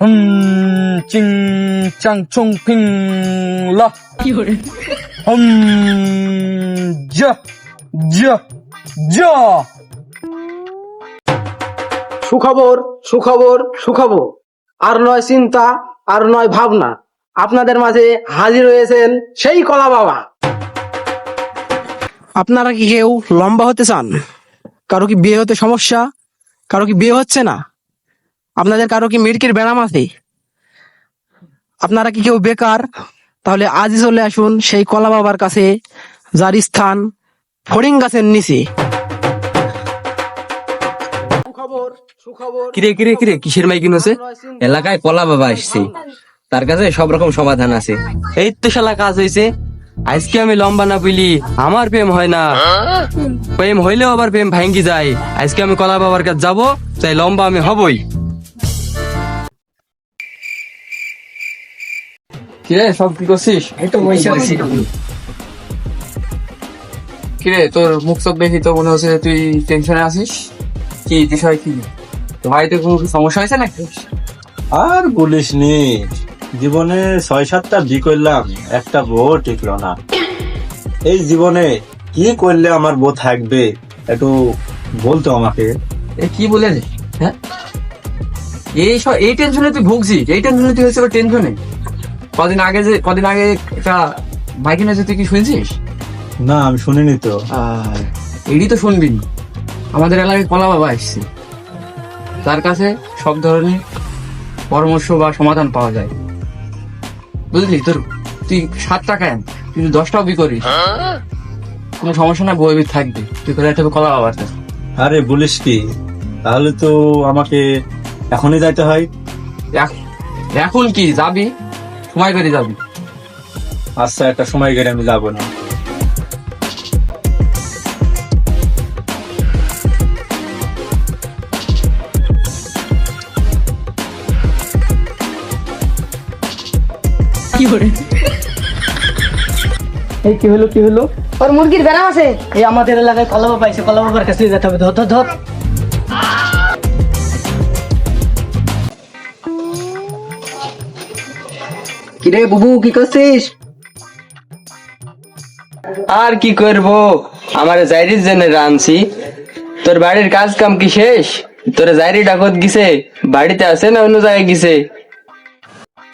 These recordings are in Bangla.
হুম চিং চাং লা হুম যা সুখবর সুখবর সুখবর। আর নয় চিন্তা, আর নয় ভাবনা। আপনাদের মাঝে হাজির হয়েছেন সেই কলা বাবা। আপনারা কি কেউ লম্বা হতে চান? কারও কি বিয়ে হতে সমস্যা? কারও কি বিয়ে হচ্ছে না? আপনাদের কারও কি মির্কির ব্যায়াম আছে? আপনারা কি কেউ বেকার? তাহলে আজই চলে আসুন সেই কলা বাবার কাছে যার স্থান ফড়িং গাছের নিচে কিরে কিরে কিরে কিসের মাইকিন হচ্ছে এলাকায় কলা বাবা আসছে তার কাছে সব রকম সমাধান আছে। এই তো শালা কাজ হয়েছে আজকে আমি লম্বা না পেলি আমার প্রেম হয় না। প্রেম হইলেও আবার প্রেম ভাঙ্গি যায়। আজকে আমি কলা বাবার কাছে যাব তাই লম্বা আমি হবই। কিরে সব কি করছিস? কিরে তোর মুখ চোখ দেখি তো মনে হচ্ছে তুই টেনশনে আছিস? কি বিষয় কি? ভাইতে কোনো সমস্যা হয়েছে নাকি? আর বলিস নি জীবনে ছয় সাতটা বি করলাম একটা বউ টিকলো না। এই জীবনে কি করলে আমার বউ থাকবে একটু বলতো আমাকে। এ কি বলে হ্যাঁ? এই সব এই টেনশনে তুই ভুগছিস এই টেনশনে তুই হয়েছে টেনশনে কদিন আগে যে কদিন আগে একটা মাইকিন হয়েছে তুই কি শুনছিস? না আমি শুনিনি তো। এডি তো শুনবি। আমাদের এলাকায় কলা বাবা এসছে। তার কাছে সব ধরনের পরামর্শ বা সমাধান পাওয়া যায়। বুঝলি? তোর তুই সাত টাকা আন। তুই যদি দশটাও বি করিস কোনো সমস্যা না বই থাকবে। তুই করে একটা কলা বাবার কাছে। আরে বলিস কি? তাহলে তো আমাকে এখনই যাইতে হয়। এখ- এখন কি? যাবি? সময় করে যাবি। আচ্ছা একটা সময় গেলে আমি যাব না। এই কি হলো কি হলো? ওর মুরগির ব্যারাম আছে। এই আমাদের এলাকায় কলা বাবা এসে কলা বাবার কাছে যেতে হবে। ধর ধর। কিরে বুবু কি করছিস? আর কি করব? আমার জাইরির জন্য রানছি তোর বাড়ির কাজ কাম কি শেষ? তোর জাইরি ডাকত গিছে বাড়িতে আছে না অন্য জায়গায় গিছে?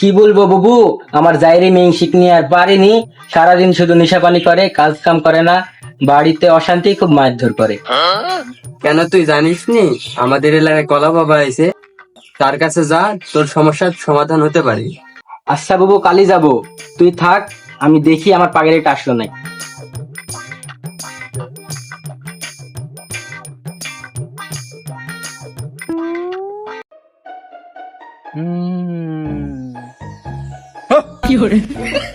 কি বলব বুবু আমার জাইরি মেয়ে শিখনি আর পারিনি। সারাদিন শুধু নেশা পানি করে কাজ কাম করে না। বাড়িতে অশান্তি খুব মারধর করে। কেন তুই জানিস নি আমাদের এলাকায় কলা বাবা আছে তার কাছে যা তোর সমস্যার সমাধান হতে পারে। আচ্ছা বাবু কালি যাব। তুই থাক আমি দেখি আমার পাগেরিটা আসলো নাই।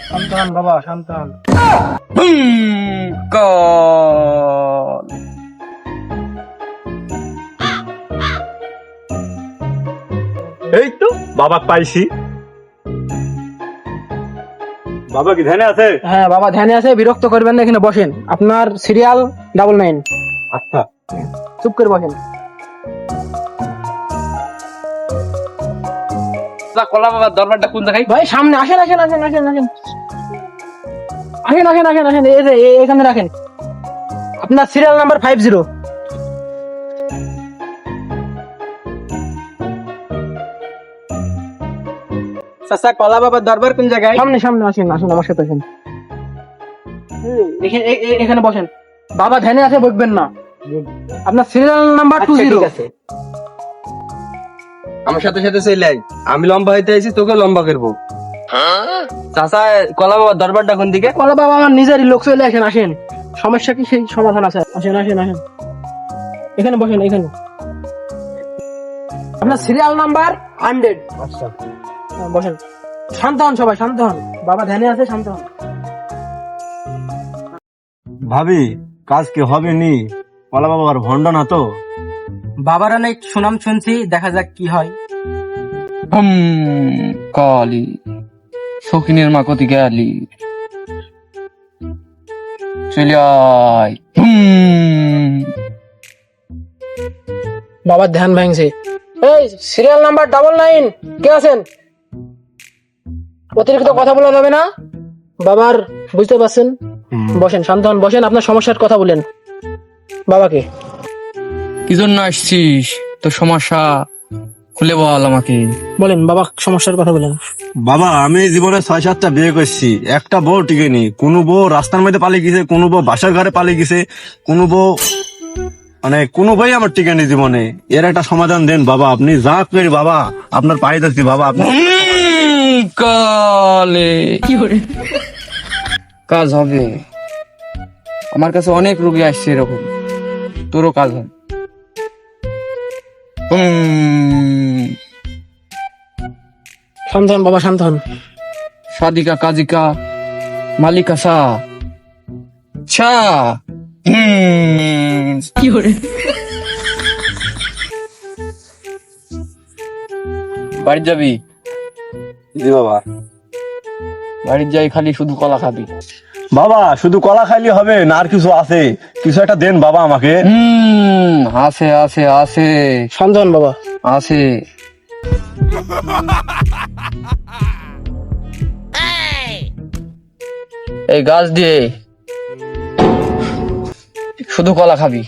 শান্তন বাবা শান্তন এই তো বাবা পাইছি। বাবা কি ধ্যানে আছে? হ্যাঁ বাবা ধ্যানে আছে বিরক্ত করবেন না এখানে বসেন। আপনার সিরিয়াল ডাবল নাইন আচ্ছা। চুপ করে বসেন। কলা বাবার দরবারটা কোন জায়গায়? ভাই সামনে আসেন আসেন আসেন আসেন আসেন। আসেন আসেন আসেন আসেন এই যে এখানে রাখেন। আপনার সিরিয়াল নাম্বার ফাইভ জিরো চাচা কলা বাবার দরবার কোন জায়গায়? সামনে সামনে আসেন আসেন আমার সাথে আসেন। এখানে এখানে বসেন। বাবা ধ্যানে আছে বকবেন না। আপনার সিরিয়াল নাম্বার টু জিরো আমার সাথে সাথে চলে আমি লম্বা হইতে আইছি তোকে লম্বা করব। চাচা কলা দরবারটা কোন দিকে? কলা বাবা আমার নিজেরই লোক চলে আসেন আসেন। সমস্যা কি সেই সমাধান আছে। আসেন আসেন আসেন। এখানে বসেন এখানে। আপনার সিরিয়াল নাম্বার হান্ড্রেড বসেন। শান্ত হন সবাই শান্ত হন। বাবা ধ্যানে আছে শান্ত হন। ভাবি কাজ কি হবে নি? কলা বাবার ভণ্ড না তো? বাবার অনেক সুনাম শুনছি দেখা যাক কি হয়। হুম কালি শকিনের মা কতি গেলি? চলে আয়। বাবার ধ্যান ভাঙছে। এই সিরিয়াল নাম্বার ডাবল নাইন কে আছেন? অতিরিক্ত কথা বলা যাবে না? বাবার বুঝতে পারছেন? বসেন শান্ত হন বসেন আপনার সমস্যার কথা বলেন। বাবাকে। কি জন্য আসছিস? তোর সমস্যা খুলে বল আমাকে। বলেন বাবা সমস্যার কথা বলেন। বাবা আমি জীবনে ছয় সাতটা বিয়ে করছি। একটা বউ টিকেনি কোনো বউ রাস্তার মধ্যে পালিয়ে গেছে কোনো বউ বাসার ঘরে পালিয়ে গেছে কোনো বউ মানে কোনো বই আমার টিকেনি জীবনে। এর একটা সমাধান দেন বাবা। আপনি যা করি বাবা আপনার পায়ে ধরছি বাবা আপনি কালে কাজ হবে। আমার কাছে অনেক রোগী আসছে এরকম। তোরও কাজ হবে। হুম, শান্ত হন বাবা শান্ত হন সাদিকা কাজিকা মালিকা সা। ছা। হুম, বাড়ি যাবি? জি বাবা। বাড়ি যাই খালি শুধু কলা খাবি। বাবা শুধু কলা খাইলে হবে না আর কিছু আছে? কিছু একটা দেন বাবা আমাকে। হুম আছে আছে আছে। হন বাবা। আছে। এই গাছ দিয়ে শুধু কলা খাবি।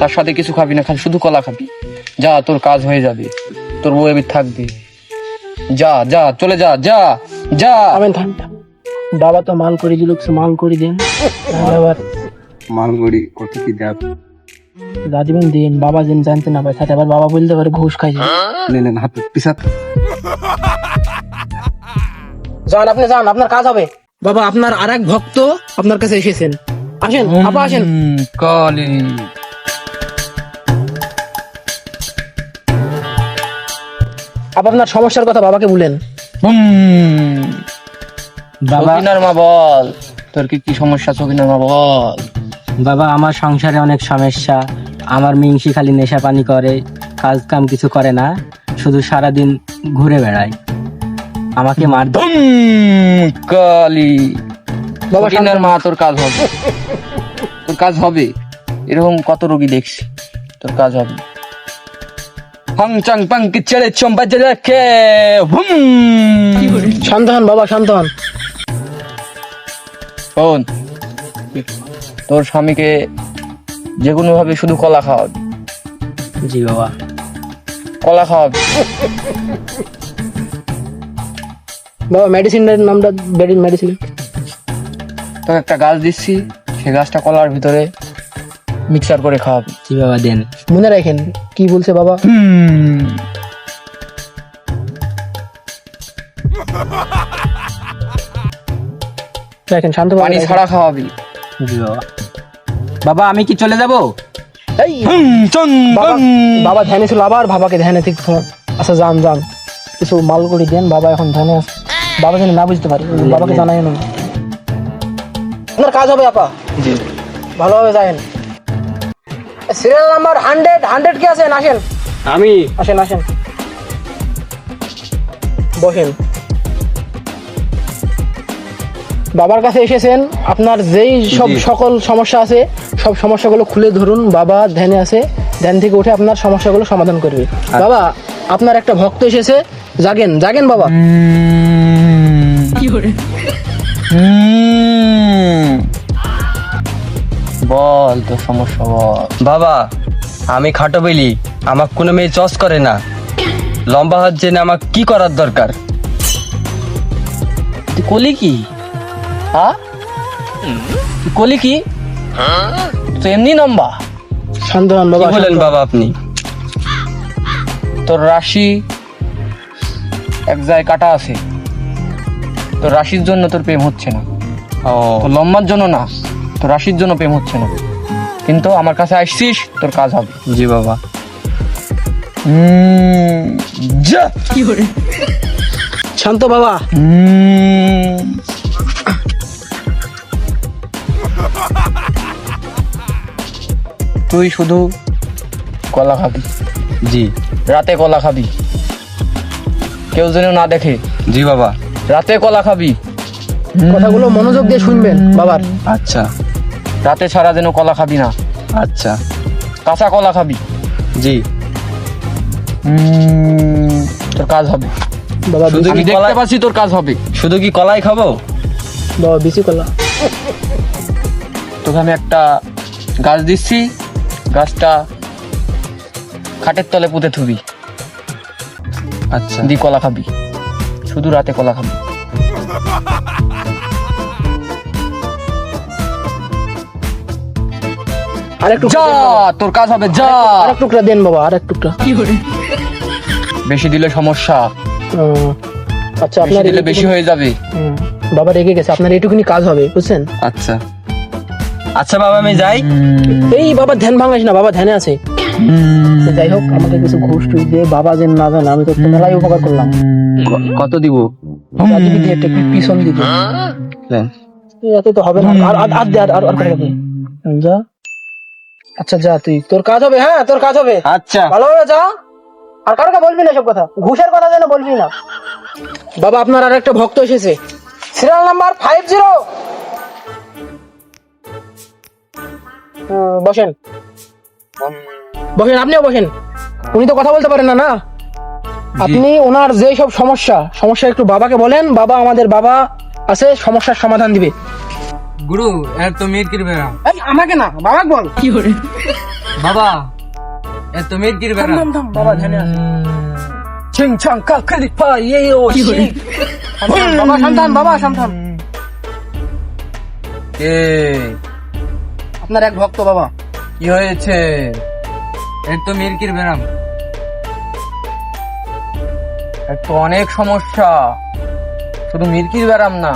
তার সাথে কিছু খাবি না খালি শুধু কলা খাবি। যা তোর কাজ হয়ে যাবে। তোর বউ এবার থাকবে। যা যা চলে যা যা যা। আমেন থাম থাম। বাবা তো মাল করে দিল কিছু মাল করে দিন। আবার মালগুড়ি কত কি দেখ যা দিবেন দিন বাবা যেন জানতে না পারে সাথে আবার বাবা বলতে পারে ঘুষ খাই নেন হাত পিসাত যান আপনি যান আপনার কাজ হবে। বাবা আপনার আর এক ভক্ত আপনার কাছে এসেছেন। আসেন আপা আসেন। আপা আপনার সমস্যার কথা বাবাকে বলেন। বাবা মা বল। তোর কি কি সমস্যা সকিনার মা বল। বাবা আমার সংসারে অনেক সমস্যা। আমার মিংসি খালি নেশা পানি করে কাজ কাম কিছু করে না। শুধু সারাদিন ঘুরে বেড়ায়। আমাকে মার কালী। বাবা সকিনার মা তোর কাজ হবে। তোর কাজ হবে। এরকম কত রোগী দেখছি তোর কাজ হবে। হং চাং পাং কি ছেড়ে চম্পা কে হুম। শান্ত হন বাবা শান্ত হন শোন তোর স্বামীকে যে কোনো ভাবে শুধু কলা খাওয়াবি। জি বাবা। কলা খাওয়াবি। বাবা মেডিসিনের নামটা মেডিসিন তোকে একটা গাছ দিচ্ছি সে গাছটা কলার ভিতরে মিক্সার করে খাওয়াবি। জি বাবা দেন? মনে রাখেন কি বলছে বাবা? রাখেন শান্ত পানি ছাড়া খাওয়াবি। জি বাবা। বাবা আমি কি চলে যাব? এই। বাবা। বাবা ধ্যানে ছিল আবার বাবাকে ধ্যানে থেকে আচ্ছা যান যান। কিছু মাল করে দেন বাবা এখন ধ্যানে আছে। বাবা যেন না বুঝতে পারি বাবাকে জানাই না। আপনার কাজ হবে আপা। জি। ভালোভাবে যায়েন সিরিয়াল নাম্বার হান্ড্রেড হান্ড্রেড কে আছেন আসেন আমি। আসেন আসেন। বসেন। বাবার কাছে এসেছেন। আপনার যেই সব সকল সমস্যা আছে সব সমস্যাগুলো খুলে ধরুন। বাবা ধ্যানে আছে। ধ্যান থেকে উঠে আপনার সমস্যাগুলো সমাধান করবে। বাবা আপনার একটা ভক্ত এসেছে। জাগেন জাগেন বাবা। হুম। তোর সমস্যা বাবা আমি খাটো বেলি আমার কোনো মেয়ে চস করে না। লম্বা হচ্ছে না আমার কি করার দরকার? তুই কলি কি? হ্যাঁ তুই কলি কি? তুই এমনি লম্বা? শান্ত হন বাবা বলেন বাবা আপনি? তোর রাশি এক জায়গায় কাটা আছে। তোর রাশির জন্য তোর প্রেম হচ্ছে না। ও। লম্বার জন্য না তোর রাশির জন্য প্রেম হচ্ছে না। কিন্তু আমার কাছে আসছিস তোর কাজ হবে। জি বাবা। হুম, যা। শান্ত বাবা। তুই শুধু কলা খাবি। জি। রাতে কলা খাবি। কেউ যেন না দেখে। জি বাবা। রাতে কলা খাবি। কথাগুলো মনোযোগ দিয়ে শুনবেন বাবার। আচ্ছা। রাতে ছাড়া যেন কলা খাবি না। আচ্ছা। কাঁচা কলা খাবি। জি। তোর কাজ হবে। বাবা শুধু কি দেখতে কলাই পাচ্ছি তোর কাজ হবে। শুধু কি কলাই খাব? বাবা বিচি কলা। তোকে আমি একটা গাছ দিচ্ছি। গাছটা খাটের তলে পুঁতে থুবি। আচ্ছা। দি কলা খাবি। শুধু রাতে কলা খাবি। যা তোর কাজ হবে যা। আরেক টুকরা দেন বাবা আরেক টুকরা। বেশি দিলে সমস্যা। আচ্ছা আপনার দিলে বেশি হয়ে যাবে। বাবা রেগে গেছে আপনার এটুকুনি কাজ হবে বুঝছেন? আচ্ছা। আচ্ছা বাবা আমি যাই। এই বাবা ধ্যান ভাঙাস না বাবা ধ্যানে আছে। যাই হোক আমাকে কিছু ঘুষ টুস দিয়ে বাবা যে না জানে আমি তো মেলাই উপকার করলাম। কত দিব? পিছন দিবি। এই এত তো হবে না। আর আর আর দে আর আর করে। যা। আচ্ছা যা তুই তোর কাজ হবে হ্যাঁ তোর কাজ হবে। আচ্ছা। ভালোভাবে যা। আর কারোকে বলবি না সব কথা। ঘুষের কথা যেন বলবি না। বাবা আপনার আর একটা ভক্ত এসেছে। সিরিয়াল নাম্বার ফাইভ জিরো বসেন। বসেন আপনিও বসেন। উনি তো কথা বলতে পারেন না না? আপনি ওনার যে সব সমস্যা সমস্যা একটু বাবাকে বলেন। বাবা আমাদের বাবা আছে সমস্যার সমাধান দিবে। গুরু এর তো মেয়ের কিরবে না এই, আমাকে না বাবাকে বল। কি করে? বাবা এর তো মেয়ের থাম থাম বাবা আছে। ছিং ছাং কা খালি পা ইয়ে ও শি। শান্তান, বাবা সন্তান বাবা সন্তান কে আপনার এক ভক্ত বাবা। কি হয়েছে? এর তো মেয়ের কিরবে না এর তো অনেক সমস্যা। শুধু মিরকির ব্যারাম না।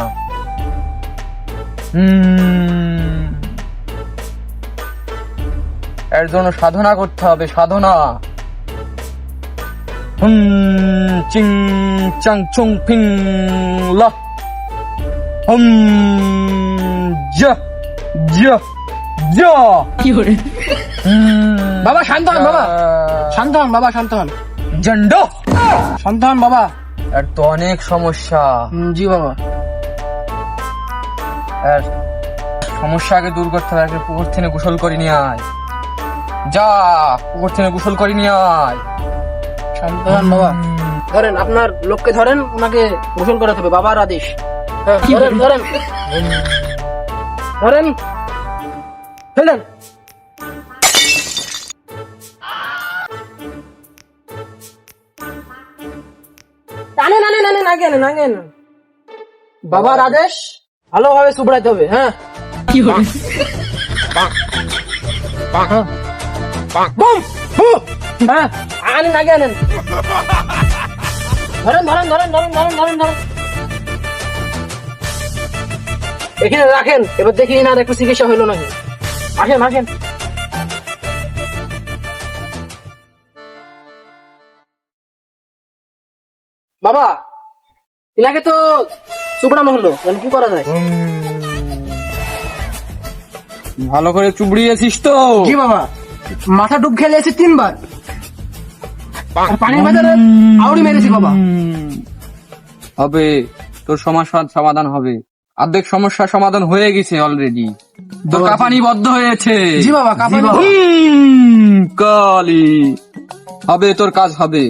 এর জন্য সাধনা করতে হবে সাধনা। হুম চিং চাং চুং ফিং লা। হুম যা যা যা। হুম, বাবা শান্ত হন বাবা। শান্ত হন বাবা শান্ত হন। জন্ড। শান্ত হন বাবা। এর তো অনেক সমস্যা। জি বাবা। আর সমস্যাকে দূর করতে হবে আগে পুকুর থেকে গোসল করে নিয়ে আয়। যা পুকুর থেকে গোসল করে নিয়ে আয়। বাবা ধরেন আপনার লোককে ধরেন ওনাকে গোসল করাতে হবে বাবার আদেশ। হ্যাঁ, ধরেন ধরেন। ধরেন। ফেলেন বাবার আদেশ। ভালোভাবে সুবড়াইতে হবে হ্যাঁ? কি হবে হ্যাঁ? আনেন আগে আনেন। ধরেন ধরেন ধরেন ধরেন ধরেন ধরেন ধরেন। এখানে রাখেন এবার দেখি না একটু চিকিৎসা হইল নাকি। আসেন আসেন। বাবা এনাকে তো চুপড়ানো হলো এখন কি করা যায়? ভালো করে চুবড়িয়েছিস তো। জি বাবা? মাথা ডুব খেলে এসে তিনবার? পানির ভেতরে আউড়ি মেরেছি বাবা। হবে। তোর সমস্যার সমাধান হবে। অর্ধেক সমস্যার সমাধান হয়ে গেছে অলরেডি তোর কাপানি বদ্ধ হয়েছে। জি বাবা কাপানি কালি। হবে তোর কাজ হবে।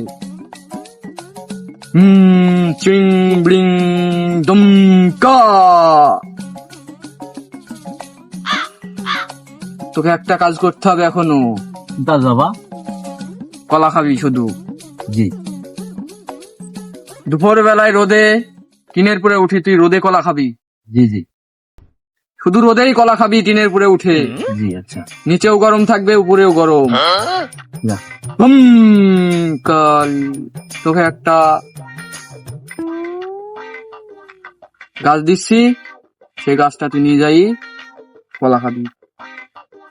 হুম চিং ব্রিং দুম কা তোকে একটা কাজ করতে হবে এখনও। দাস বাবা কলা খাবি শুধু। জি। দুপুর বেলায় রোদে টিনের পরে উঠি তুই রোদে কলা খাবি। জি জি। শুধু রোদেই কলা খাবি টিনের পরে উঠে। জি আচ্ছা। নিচেও গরম থাকবে উপরেও গরম। কাল তোকে একটা গাছ দিচ্ছি সেই গাছটা তুই নিয়ে যাই কলা খাবি।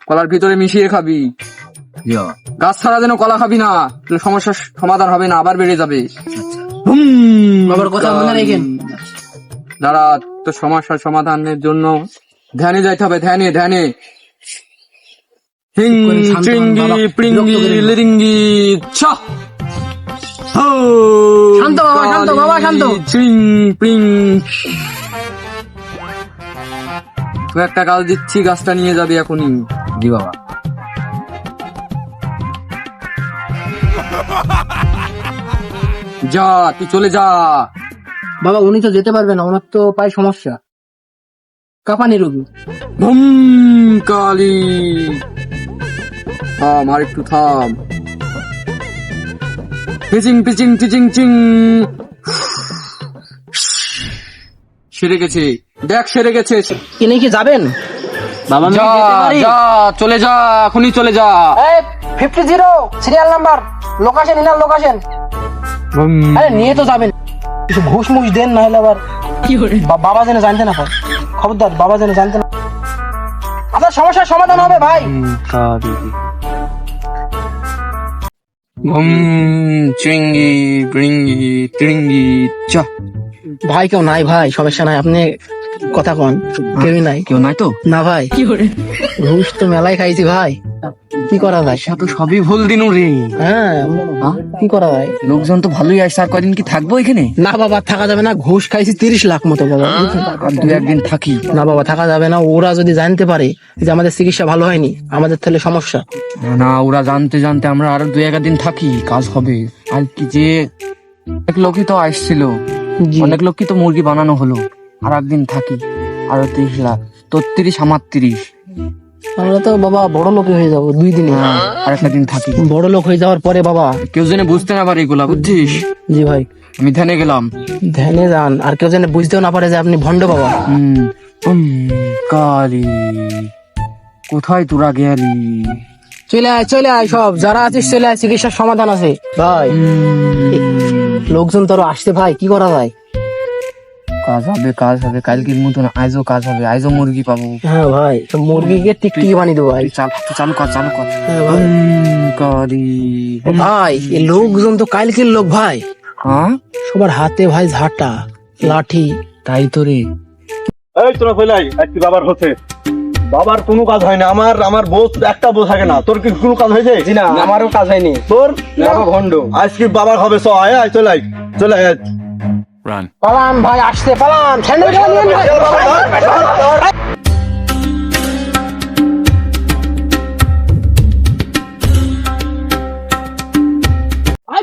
কলার ভিতরে মিশিয়ে খাবি। গাছ ছাড়া যেন কলা খাবি না তোর সমস্যার সমাধান হবে না আবার বেড়ে যাবে। আচ্ছা। হুম বাবার কথা মনে রেখেন দাঁড়া তোর সমস্যার সমাধানের জন্য ধ্যানে যাইতে হবে ধ্যানে ধ্যানে। হিং চিঙ্গি প্রিঙ্গি লিরিঙ্গি ছা শান্ত বাবা, শান্ত, বাবা, শান্ত। চিং তুই একটা গাছ দিচ্ছি গাছটা নিয়ে যাবে এখনই। জি বাবা। যা তুই চলে যা। বাবা উনি তো যেতে পারবে না ওনার তো পায়ে সমস্যা। কাপানি রোগী। ভুম কালি। থাম আর একটু থাম। পিচিং পিচিং টিচিং চিং। সেরে গেছে। দেখ সেরে গেছে। ইনি কি যাবেন? বাবা যা যেতে পারি। যা চলে যা এখনই চলে যা। Fifty zero serial number location inner location আরে নিয়ে তো যাবেন। কিছু ঘুষ মুষ দেন না হলে আবার বাবা যেন জানতে না পারে। খবরদার বাবা যেন জানতে না আপনার সমস্যার সমাধান হবে ভাই। ঘুম চিঙ্গি ব্রিঙ্গি ট্রিঙ্গি চ। ভাই কেউ নাই ভাই সমস্যা নাই। আপনি কথা কন। কেউই নাই। কেউ নাই তো? না ভাই। ঘুষ তো মেলায় খাইছি ভাই। কি করা যায়? সে তো সবই ভুল দিনু রে। হ্যাঁ কি করা যায়? লোকজন তো ভালোই আসছে আর কদিন কি থাকব এখানে? না বাবা থাকা যাবে না। ঘুষ খাইছি তিরিশ লাখ মতো বাবা। আর দু একদিন থাকি। না বাবা থাকা যাবে না। ওরা যদি জানতে পারে যে আমাদের চিকিৎসা ভালো হয়নি আমাদের তাহলে সমস্যা। না ওরা জানতে জানতে আমরা আরও দু একদিন থাকি কাজ হবে। আর কি যে অনেক লোকই তো আসছিল। অনেক লোকই তো মুরগি বানানো হলো। আর একদিন থাকি। আরও তিরিশ লাখ তোর তিরিশ আমার তিরিশ আমরা তো বাবা বড় লোক হয়ে যাব দুই দিনে। আর একটা দিন থাকি। বড় লোক হয়ে যাওয়ার পরে বাবা। কেউ যেন বুঝতে না পারে এগুলা বুঝছিস? জি ভাই। আমি ধ্যানে গেলাম। ধ্যানে যান আর কেউ যেন বুঝতেও না পারে যে আপনি ভণ্ড বাবা। কালি কোথায় তোরা গেলি? চলে আয় চলে আয় সব। যারা আছিস চলে আয় চিকিৎসার সমাধান আছে। ভাই লোকজন তো আরও আসছে ভাই কি করা যায়? কাজ হবে কাজ হবে। কালকের মতন আজও কাজ হবে আজও মুরগি পাবো। হ্যাঁ ভাই তো মুরগিকে টিকটিকি বানিয়ে দেবো ভাই। চাল চালু কর চালু কর। হ্যাঁ ভাই। এই লোকজন তো কালকের লোক ভাই। হ্যাঁ? সবার হাতে ভাই ঝাঁটা লাঠি। তাই তো রে। এই তোরা কইলাই একটি বাবার হচ্ছে। বাবার কোনো কাজ হয় না। আমার আমার বউ একটা বউ থাকে না। তোর কি কোনো কাজ হয়েছে? না আমারও কাজ হয়নি। তোর? বাবা ভণ্ড। আজকে বাবার হবে আয় আয় চলে আয়। চলে আয়। পালান ভাই আসতে পালান স্যান্ডেল নিয়ে ভাই। ভাই